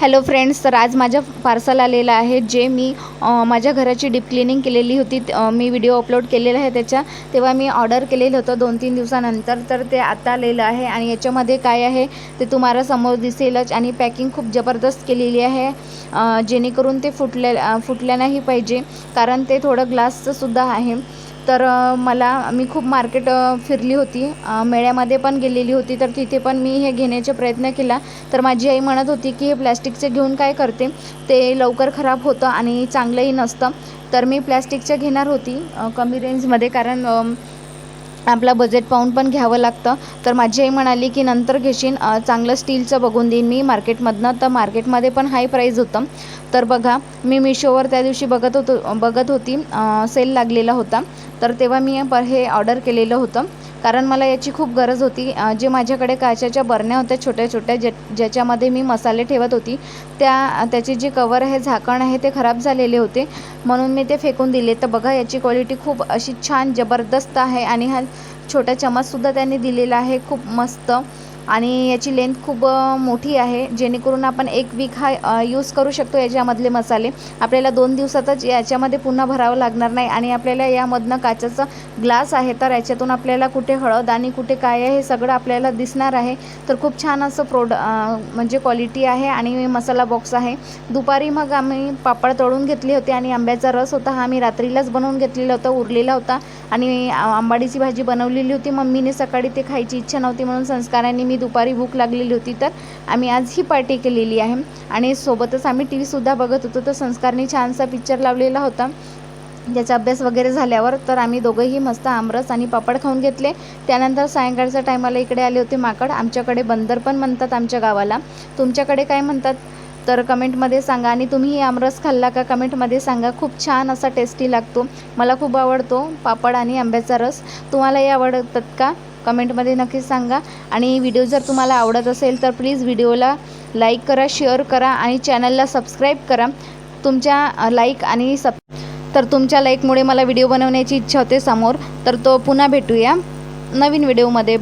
Hello friends तर आज माझ्या पार्सल आलेलं आहे. जे मी माझ्या घराची डीप क्लिनिंग केलेली होती मी व्हिडिओ अपलोड केलेला आहे त्याच्या तेव्हा मी ऑर्डर केलेलं होतं दोन तीन दिवसानंतर. तर ते आता आलेलं आहे आणि याच्यामध्ये काय आहे ते तुम्हाला समोर दिसेलच. आणि पॅकिंग खूप जबरदस्त केलेली आहे. जेणेकरून ते फुटल्या फुटल्या नाही पाहिजे. कारण ते थोडं ग्लासचंसुद्धा आहे. तर मला मी खूप मार्केट फिरली होती. मेळ्यामध्ये पण गेलेली होती. तर तिथे पण मी हे घेण्याचा प्रयत्न केला. तर माझी आई म्हणत होती की हे प्लॅस्टिकचे घेऊन काय करते? ते लवकर खराब होतं आणि चांगलंही नसतं. तर मी प्लॅस्टिकचं घेणार होती कमी रेंजमध्ये. कारण आपला बजेट पाहून पण घ्यावं लागतं. तर माझी आई म्हणाली की नंतर घेशीन. चांगलं स्टीलचं बघून देईन मी. मार्केटमधनं तर मार्केटमध्ये पण हाय प्राईज होतं. तर बघा मी मिशोवर त्या दिवशी बघत होतो बघत होती. सेल लागलेला होता. तर तेव्हा मी पर हे ऑर्डर केलेलं होतं. कारण मला याची खूप गरज होती. जे माझ्याकडे काचेच्या बरण्या होत्या छोट्या छोट्या ज्या ज्याच्यामध्ये मी मसाले ठेवत होती त्या त्याचे जे कवर आहे झाकण आहे ते खराब झालेले होते. म्हणून मी ते फेकून दिले. तर बघा याची क्वालिटी खूप अशी छान जबरदस्त आहे आणि हा छोटा चमचसुद्धा त्यांनी दिलेला आहे. खूप मस्त. आणि याची लेंथ खूप मोठी आहे. जेणेकरून आपण एक वीक हा यूज करू शकतो याच्यामधले मसाले. आपल्याला दोन दिवसातच याच्यामध्ये पुन्हा भरावं लागणार नाही आणि आपल्याला यामधनं काचाचा ग्लास आहे तर याच्यातून आपल्याला कुठे हळद आणि कुठे काय आहे हे सगळं आपल्याला दिसणार आहे. तर खूप छान असं प्रोड म्हणजे क्वालिटी आहे आणि मसाला बॉक्स आहे. दुपारी मग आम्ही पापड तळून घेतले होते आणि आंब्याचा रस होता. हा मी रात्रीलाच बनवून घेतलेला होता उरलेला होता. आणि आंबाडीची भाजी बनवलेली होती. मम्मीने सकाळी ते खायची इच्छा नव्हती म्हणून संस्कारांनी मी दुपारी भूक लागलेली होती तर आम्ही आज ही पार्टी केलेली आहे. आणि सोबतच आम्ही टी व्हीसुद्धा बघत होतो. तर संस्कारने छानसा पिक्चर लावलेला होता. ज्याचा अभ्यास वगैरे झाल्यावर तर आम्ही दोघंही मस्त आमरस आणि पापड खाऊन घेतले. त्यानंतर सायंकाळच्या टायमाला इकडे आले होते माकड. आमच्याकडे बंदर पण म्हणतात आमच्या गावाला. तुमच्याकडे काय म्हणतात? तर कमेंटमध्ये सांगा. आणि तुम्हीही आमरस खाल्ला का? कमेंटमध्ये सांगा. खूप छान असा टेस्टी लागतो. मला खूप आवडतो पापड आणि आंब्याचा रस. तुम्हालाही आवडतात का? कमेंटमध्ये नक्कीच सांगा. आणि व्हिडिओ जर तुम्हाला आवडत असेल तर प्लीज व्हिडिओला लाईक करा शेअर करा आणि चॅनलला सबस्क्राईब करा. तुमच्या लाईक आणि सब तर तुमच्या लाईकमुळे मला व्हिडिओ बनवण्याची इच्छा होते समोर. तर तो पुन्हा भेटूया नवीन व्हिडिओमध्ये.